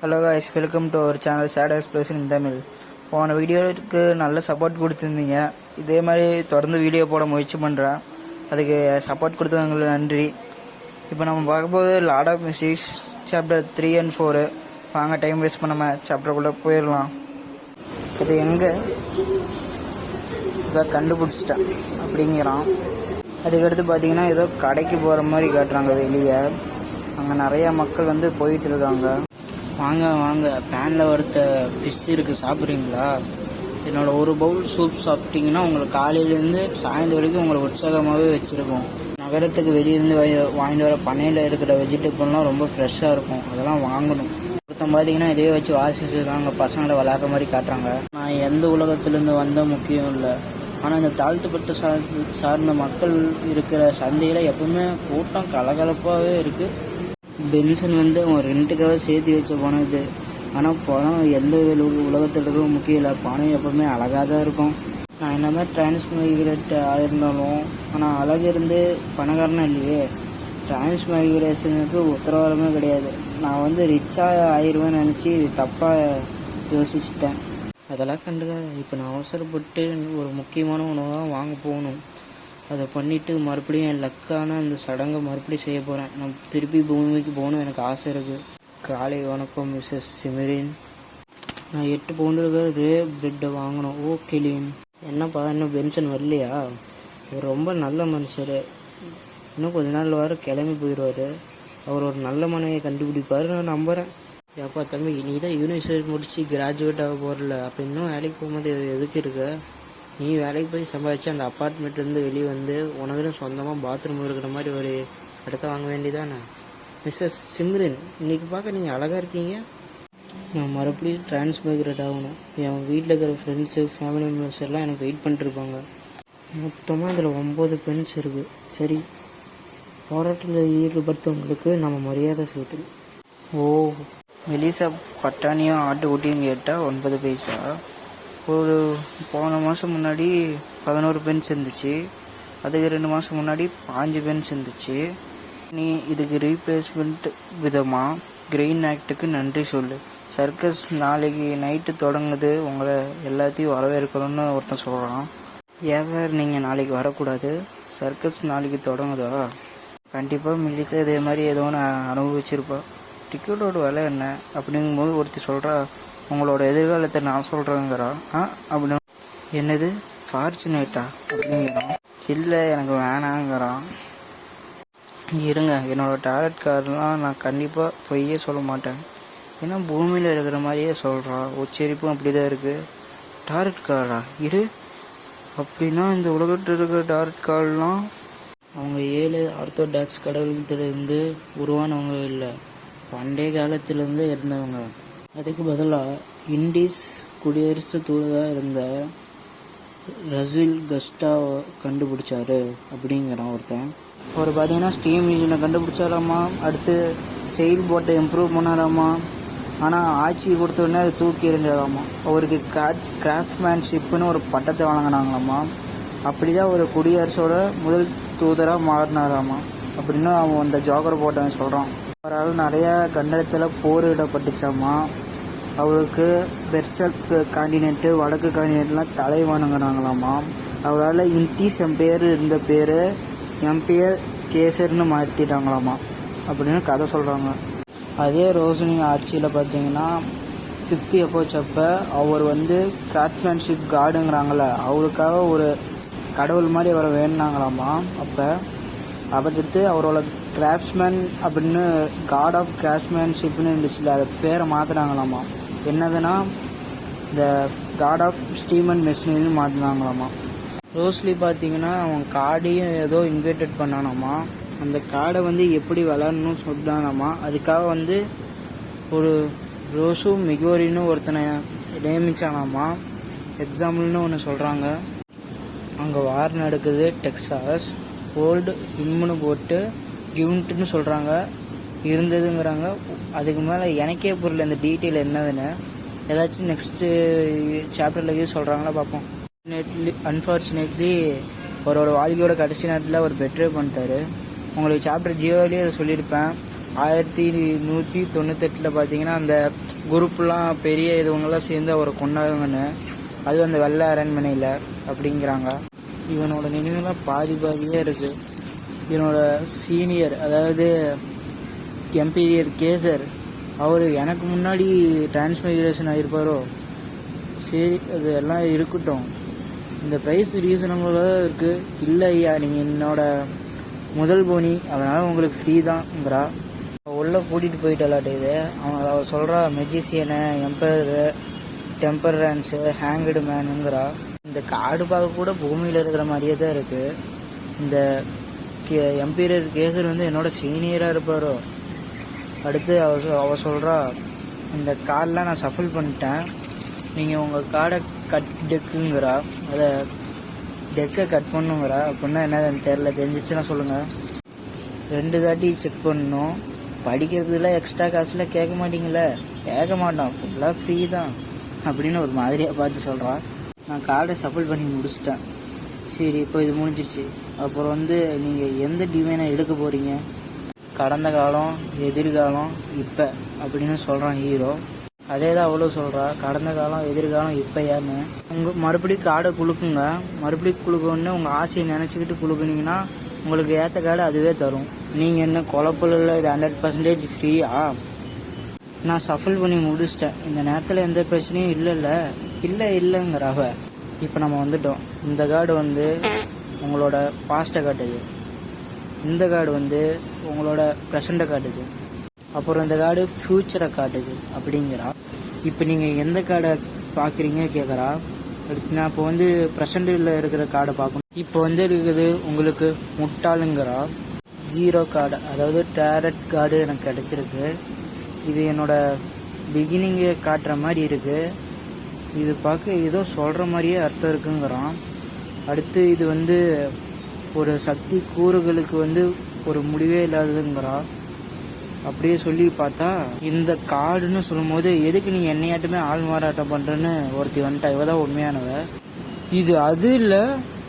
Hello guys welcome to our channel chat expression in Tamil போன வீடியோவுக்கு நல்ல support கொடுத்துருந்தீங்க. இதே மாதிரி தொடர்ந்து வீடியோ போட முயற்சி பண்ணுறேன் அதுக்கு சப்போர்ட் கொடுத்தவங்களுக்கு நன்றி. இப்போ நம்ம பார்க்க போது lot of musics chapter three and four வாங்க டைம் வேஸ்ட் பண்ணாமல் சாப்டருக்குள்ளே போயிடலாம். இது எங்கே? இதை கண்டுபிடிச்சிட்டேன். அப்படிங்கிறான். அதுக்கடுத்து பார்த்தீங்கன்னா ஏதோ கடைக்கு போகிற மாதிரி காட்டுறாங்க வெளியே. அங்கே நிறையா மக்கள் வந்து போயிட்டு இருக்காங்க. வாங்க வாங்க. பேனில் வறுத்த ஃபிஷ் இருக்குது சாப்பிட்றீங்களா? என்னோட ஒரு பவுல் சூப் சாப்பிட்டீங்கன்னா உங்களுக்கு காலையிலேருந்து சாயந்தரம் வரைக்கும் உங்களை உற்சாகமாகவே வச்சுருக்கோம். நகரத்துக்கு வெளியிருந்து வாங்கிட்டு வர பண்ணையில் இருக்கிற வெஜிடபிள்லாம் ரொம்ப ஃப்ரெஷ்ஷாக இருக்கும். அதெல்லாம் வாங்கணும். ஒருத்தன் பார்த்தீங்கன்னா இதையே வச்சு வாசிச்சுருக்காங்க பசங்களை விளையாடுற மாதிரி காட்டுறாங்க. நான் எந்த உலகத்துலேருந்து வந்த முக்கியம் இல்லை. ஆனால் இந்த தாழ்த்தப்பட்ட சார்ந்த சார்ந்த மக்கள் இருக்கிற சந்தையில் எப்பவுமே கூட்டம் கலகலப்பாகவே இருக்குது பென்சன் வந்து அவன் ரெண்டுக்காக சேர்த்து வச்ச பணம் இது. ஆனால் பணம் எந்த உல- உலகத்துல முக்கியம் இல்லை. பணம் எப்பவுமே அழகாக தான் இருக்கும். நான் என்னதான் டிரான்ஸ்மைகிரேட் ஆயிருந்தாலும் ஆனால் அழகு இருந்து பணக்காரனா இல்லையே. டிரான்ஸ்மைகிரேஷனுக்கு உத்தரவாதமே கிடையாது. நான் வந்து ரிச்சாக ஆயிடுவேன்னு நினச்சி தப்பாக யோசிச்சுட்டேன். அதெல்லாம் கண்டுக்காத. இப்போ நான் அவசரப்பட்டு ஒரு முக்கியமான உணவாக வாங்க போகணும். அதை பண்ணிவிட்டு மறுபடியும் என் லக்கான அந்த சடங்கை மறுபடியும் செய்ய போகிறேன் நான் திருப்பி பூமிக்கு போகணும் எனக்கு ஆசை இருக்குது காலை வணக்கம் மிஸ்ஸஸ் சிமரின். நான் எட்டு பவுண்டு ரே பிரெட்டை வாங்கணும். ஓ கிளீன் என்னப்பா இன்னும் பென்ஷன் வரலையா? இவர் ரொம்ப நல்ல மனுஷர். இன்னும் கொஞ்ச நாள் வர கிளம்பி போயிடுவார். அவர் ஒரு நல்ல மனையை கண்டுபிடிப்பாரு நான் நம்புகிறேன் ஏப்பா தம்பி நீ தான் யூனிவர்சிட்டி முடிச்சு கிராஜுவேட் ஆக போகிறல அப்போ இன்னும் வேலைக்கு போகும்போது எதுக்கு இருக்க? நீ வேலைக்கு போய் சம்பாதிச்சு அந்த அப்பார்ட்மெண்ட்லேருந்து வெளியே வந்து உனக்குன்னு சொந்தமாக பாத்ரூம் இருக்கிற மாதிரி ஒரு இடத்த வாங்க வேண்டியதானே மிஸ்ஸஸ் சிம்ரன் இன்னைக்கு பார்க்க நீங்கள் அழகாக இருக்கீங்க. நான் மறுபடியும் டிரான்ஸ்மைக்ரேட் ஆகணும். என் வீட்டில் இருக்கிற ஃப்ரெண்ட்ஸு ஃபேமிலி மெம்பர்ஸ் எல்லாம் எனக்கு வெயிட் பண்ணிட்டுருப்பாங்க மொத்தமாக இதில் ஒம்பது பென்ஸ் இருக்குது சரி போராட்டத்தில் ஈடுபடுத்தவங்களுக்கு நம்ம மரியாதை செலுத்தணும் ஓ மெலிசா பட்டாணியும் ஆட்டுக்குட்டியும் கேட்டால் ஒன்பது பைசா? ஒரு போன மாதம் முன்னாடி பதினோரு பென்ஸ் இருந்துச்சு. அதுக்கு ரெண்டு மாதம் முன்னாடி பாஞ்சு பென்ஸ் இருந்துச்சு. நீ இதுக்கு ரீப்ளேஸ்மெண்ட் விதமாக கிரெயின் ஆக்டுக்கு நன்றி சொல்லு. சர்க்கஸ் நாளைக்கு நைட்டு தொடங்குது. உங்களை எல்லாத்தையும் வரவேற்கணும்னு ஒருத்தன் சொல்கிறான் ஏன் நீங்கள் நாளைக்கு வரக்கூடாது. சர்க்கஸ் நாளைக்கு தொடங்குதா? கண்டிப்பாக மில்லிச்சா இதே மாதிரி ஏதோ ஒன்று அனுபவிச்சிருப்பா. டிக்கெட்டோட விலை என்ன? அப்படிங்கும்போது ஒருத்தர் சொல்கிறா உங்களோட எதிர்காலத்தை நான் சொல்கிறேங்கிறா ஆ அப்படின்னு என்னது? ஃபார்ச்சுனேட்டா அப்படிங்கிறான் இல்லை எனக்கு வேணாங்கிறான் இருங்க. என்னோட டேலண்ட் கார்டெலாம் நான் கண்டிப்பாக பொய்யே சொல்ல மாட்டேன். ஏன்னா பூமியில் இருக்கிற மாதிரியே சொல்கிறா உச்சரிப்பும் அப்படி தான் இருக்குது டாரட் கார்டா இரு. அப்படின்னா இந்த உலகத்தில் இருக்கிற டாரட் கார்டெலாம் அவங்க ஏழு ஆர்த்தோடாக்ஸ் கடவுள்கிட்டருந்து உருவானவங்க இல்லை. பண்டைய காலத்திலேருந்து இருந்தவங்க. அதுக்கு பதிலாக இண்டீஸ் குடியரசு தூதராக இருந்த ரசில் கஸ்டாவை கண்டுபிடிச்சாரு அப்படிங்கிறான் ஒருத்தன். அவர் பார்த்தீங்கன்னா ஸ்டீம் இன்ஜினை கண்டுபிடிச்சாராமா? அடுத்து செயல் போட்டை இம்ப்ரூவ் பண்ணாராமா? ஆனால் ஆட்சி கொடுத்தோடனே அதை தூக்கி எறிஞ்சாராமா? அவருக்கு கிராஃப்ட்மேன்ஷிப்னு ஒரு பட்டத்தை வழங்கினாங்களாமா? அப்படிதான் ஒரு குடியரசோட முதல் தூதராக மாறினாராமா? அப்படின்னு அவன் அந்த ஜோக்கர் போட்டவன் சொல்கிறான் அவரால் நிறையா கண்டத்தில் போரிடப்பட்டுச்சாமா அவருக்கு பெர்சக் காண்டினென்ட்டு வடக்கு காண்டினென்ட்லாம் தலைவனுங்கிறாங்களாமா அவரால் இன்டிஸ் எம்பையர் இருந்த பேர் எம்பையர் கேசர்னு மாற்றிட்டாங்களாமா அப்படின்னு கதை சொல்கிறாங்க அதே ரோஷினி ஆட்சியில் பார்த்தீங்கன்னா ஃபிஃப்த்து அப்போச் அப்போ அவர் வந்து கேட்மேன்ஷிப் கார்டுங்கிறாங்கள அவருக்காக ஒரு கடவுள் மாதிரி அவரை வேணுனாங்களாமா? அப்போ அடுத்து அவரோட கிராஃப்ட்ஸ்மேன் அப்படின்னு காட் ஆஃப் கிராஃப்ட்மேன்ஷிப்னு இருந்துச்சுல அதை பேரை மாற்றினாங்களாமா என்னதுன்னா இந்த காட் ஆஃப் ஸ்டீமன் மெஷினரின்னு மாற்றினாங்களாமா ரோஸ்லி பார்த்தீங்கன்னா அவன் காடையும் ஏதோ இன்வைட்டட் பண்ணானாமா. அந்த காடை வந்து எப்படி விளாடணும்னு சொன்னானாமா. அதுக்காக வந்து ஒரு ரோஸும் மிகோரின்னு ஒருத்தனை நியமிச்சானாமா. எக்ஸாம்பிள்னு ஒன்று சொல்கிறாங்க அங்கே வார் நடக்குது டெக்ஸாஸ் ஓல்டு இம்முன்னு போட்டு கிவுண்ட்டுன்னு சொல்கிறாங்க இருந்ததுங்கிறாங்க. அதுக்கு மேலே எனக்கே புரியல இந்த டீட்டெயில் என்னதுன்னு. ஏதாச்சும் நெக்ஸ்ட்டு சாப்டரில் எதுவும் சொல்கிறாங்களா பார்ப்போம் அன்ஃபார்ச்சுனேட்லி அவரோட வாழ்க்கையோட கடைசி நேரத்தில் அவர் பெட்ரே பண்ணிட்டாரு. உங்களுக்கு சாப்டர் ஜியோலேயே அதை சொல்லியிருப்பேன். ஆயிரத்தி நூற்றி தொண்ணூத்தெட்டில் பார்த்தீங்கன்னா அந்த குரூப்லாம் பெரிய இதுவங்கெல்லாம் சேர்ந்து அவரை கொண்டாடுங்கன்னு அது அந்த வெள்ளை அரண்மனையில் அப்படிங்கிறாங்க. இவனோட நினைவுலாம் பாதி பாதியாக இருக்குது இவனோட சீனியர் அதாவது எம்பீரியர் கேசர் அவர் எனக்கு முன்னாடி டிரான்ஸ்மைக்ரேஷன் ஆகிருப்பாரோ சரி அது எல்லாம் இருக்கட்டும். இந்த ப்ரைஸ் ரீசனபுளாக தான் இருக்குது இல்லை ஐயா நீங்கள் என்னோட முதல் போனி. அதனால் உங்களுக்கு ஃப்ரீ தான்ங்கிறா. உள்ளே கூட்டிகிட்டு போயிட்டாலாட்ட இது. அவன் அவள் சொல்கிறா மெஜிசியனு எம்பரரு டெம்பரன்ஸு ஹேங்கடு மேனுங்கிறா இந்த காடு பார்க்க கூட பூமியில் இருக்கிற மாதிரியே தான் இருக்குது இந்த கே எம்பீரியர் கேசர் வந்து என்னோட சீனியராக இருப்பாரோ? அடுத்து அவ சொ- அவ சொல்கிறா இந்த கார்டெலாம் நான் சஃபில் பண்ணிட்டேன். நீங்கள் உங்கள் கார்டை கட் டெக்குங்கிறா அதை டெக்கை கட் பண்ணுங்கிறா. அப்படின்னா என்னதுன்னு தெரில தெரிஞ்சிச்சுன்னா சொல்லுங்கள் ரெண்டு தாட்டி செக் பண்ணணும். படிக்கிறதுல எக்ஸ்ட்ரா காசுலாம் கேட்க மாட்டீங்களே கேட்க மாட்டோம் ஃபுல்லாக ஃப்ரீ தான். அப்படின்னு ஒரு மாதிரியாக பார்த்து சொல்கிறான் நான் கார்டை சஃபில் பண்ணி முடிச்சிட்டேன். சரி இப்போ இது முடிஞ்சிடுச்சு அப்புறம் வந்து நீங்கள் எந்த டிவைனை எடுக்க போகிறீங்க கடந்த காலம் எதிர்காலம் இப்போ அப்படின்னு சொல்கிறான் ஹீரோ. அதே தான் அவ்வளோ சொல்கிறா கடந்த காலம் எதிர்காலம் இப்போ ஏன்னு உங்கள் மறுபடியும் காடை குழுக்குங்க மறுபடியும் குழுக்கணுன்னு உங்கள் ஆசையை நினச்சிக்கிட்டு குழுக்குனீங்கன்னா உங்களுக்கு ஏற்ற காடு அதுவே தரும். நீங்கள் என்ன குழப்பில் இல்லை இது ஹண்ட்ரட் பர்சன்டேஜ் ஃப்ரீயா நான் சஃபல் பண்ணி முடிச்சிட்டேன். இந்த நேரத்தில் எந்த பிரச்சனையும் இல்லைல்ல. இல்லை இல்லைங்கிறவ. இப்போ நம்ம வந்துட்டோம். இந்த கார்டு வந்து உங்களோட பாஸ்ட்டை காட்டுது. இந்த கார்டு வந்து உங்களோட ப்ரெசண்ட்டை காட்டுது அப்புறம் இந்த கார்டு ஃப்யூச்சரை காட்டுது அப்படிங்கிறா. இப்போ நீங்கள் எந்த கார்டை பார்க்குறீங்க கேட்குறா அடுத்து நான் இப்போ வந்து ப்ரெசண்டில் இருக்கிற கார்டை பார்க்கணும் இப்போ வந்து இருக்குது உங்களுக்கு முட்டாளுங்கிறா. ஜீரோ கார்டு அதாவது டேரட் கார்டு எனக்கு கிடச்சிருக்கு. இது என்னோட பிகினிங்கை காட்டுற மாதிரி இருக்குது இது பார்க்க ஏதோ சொல்கிற மாதிரியே அர்த்தம் இருக்குங்கிறான் அடுத்து இது வந்து ஒரு சக்தி கூறுகளுக்கு வந்து ஒரு முடிவே இல்லாததுங்கிறா? அப்படியே சொல்லி பார்த்தா இந்த காடுன்னு சொல்லும்போது எதுக்கு நீ என்னையாட்டுமே ஆள் மாறாட்டம் பண்ணுறேன்னு ஒருத்தி வந்துட்டா. இவ தான் உண்மையானவ. இது அது இல்லை.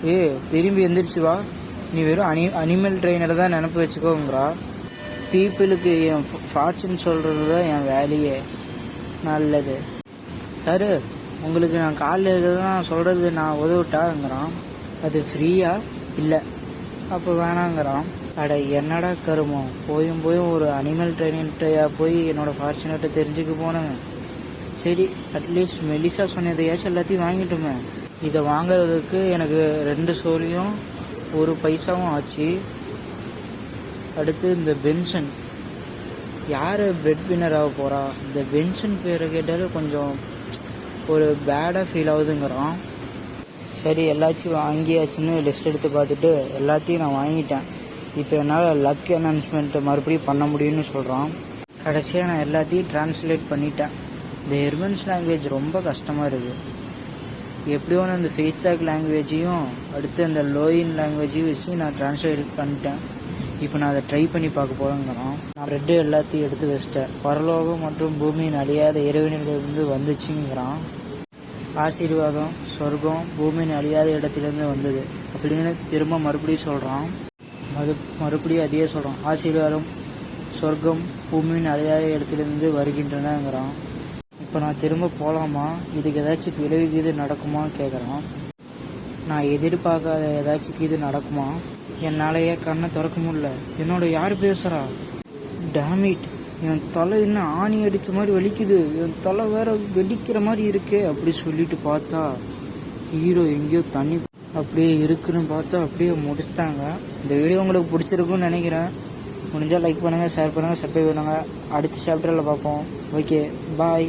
ஏ திரும்பி எந்திரிச்சு வா. நீ வெறும் அனி அனிமல் ட்ரெயினரை தான் நினப்பு வச்சுக்கோங்கிறா. பீப்புளுக்கு என் ஃபார்ச்சூன் சொல்கிறது தான் என் வேலையே. நல்லது. சார் உங்களுக்கு நான் காலில் இருக்கிறது நான் சொல்கிறது நான் உதவிட்டாங்கிறான். அது ஃப்ரீயா இல்லை. அப்போ வேணாங்கிறான். அட என்னடா கருமம் போயும் போயும் ஒரு அனிமல் ட்ரைனிங்டையா போய் என்னோட ஃபார்ச்சுனேட்டை தெரிஞ்சுக்க போனேன் சரி அட்லீஸ்ட் மெலிசா சொன்னதையாச்சும் எல்லாத்தையும் வாங்கிட்டோமே. இதை வாங்குறதுக்கு எனக்கு ரெண்டு சோழியும் ஒரு பைசாவும் ஆச்சு. அடுத்து இந்த பென்ஷன் யார் பெட் வின்னர் ஆக போகிறா இந்த பென்ஷன் பேரை கேட்டாலே கொஞ்சம் ஒரு பேடாக ஃபீல் ஆகுதுங்கிறான். சரி எல்லாச்சும் வாங்கியாச்சுன்னு லிஸ்ட் எடுத்து பார்த்துட்டு எல்லாத்தையும் நான் வாங்கிட்டேன். இப்போ என்னால் லக் அனௌன்ஸ்மெண்ட்டை மறுபடியும் பண்ண முடியும்னு சொல்கிறான் கடைசியாக நான் எல்லாத்தையும் டிரான்ஸ்லேட் பண்ணிட்டேன். இந்த ஹெர்மன்ஸ் லாங்குவேஜ் ரொம்ப கஷ்டமாக இருக்குது எப்படியோ நான் இந்த ஃபேஸ்டாக் லாங்குவேஜையும் அடுத்து அந்த லோயின் லாங்குவேஜையும் வச்சு நான் டிரான்ஸ்லேட் பண்ணிட்டேன். இப்போ நான் அதை ட்ரை பண்ணி பார்க்க போகிறேங்கிறோம் நான் ரெட்டு எல்லாத்தையும் எடுத்து வச்சிட்டேன். பரலோகம் மற்றும் பூமியின் அழியாத இறைவனிலிருந்து வந்துச்சுங்கிறான். ஆசீர்வாதம் சொர்க்கம் பூமியின் அழியாத இடத்திலிருந்து வந்தது. அப்படின்னு திரும்ப மறுபடியும் சொல்கிறான் மறு மறுபடியும் அதையே சொல்கிறான் ஆசீர்வாதம் சொர்க்கம் பூமியின் அழியாத இடத்திலிருந்து வருகின்றனங்கிறான். இப்போ நான் திரும்ப போகலாமா இதுக்கு ஏதாச்சும் விளைவுக்கு இது நடக்குமா கேட்குறான் நான் எதிர்பார்க்காத ஏதாச்சும் இது நடக்குமா? என்னாலேயே கண்ணை திறக்க முடியல. என்னோட யார் பேசுகிறா டேமிட் என் தலை என்ன ஆணி அடித்த மாதிரி வலிக்குது. என் தலை வேற வெடிக்கிற மாதிரி இருக்கே அப்படி சொல்லிட்டு பார்த்தா ஹீரோ எங்கேயோ தண்ணி அப்படியே இருக்குன்னு பார்த்தா அப்படியே முடிச்சிட்டாங்க. இந்த வீடியோ உங்களுக்கு பிடிச்சிருக்குன்னு நினைக்கிறேன். முடிஞ்சால் லைக் பண்ணுங்கள் ஷேர் பண்ணுங்கள் சப்ஸ்கிரைப் பண்ணுங்கள் அடுத்த சாப்டரில் பார்ப்போம். Okay bye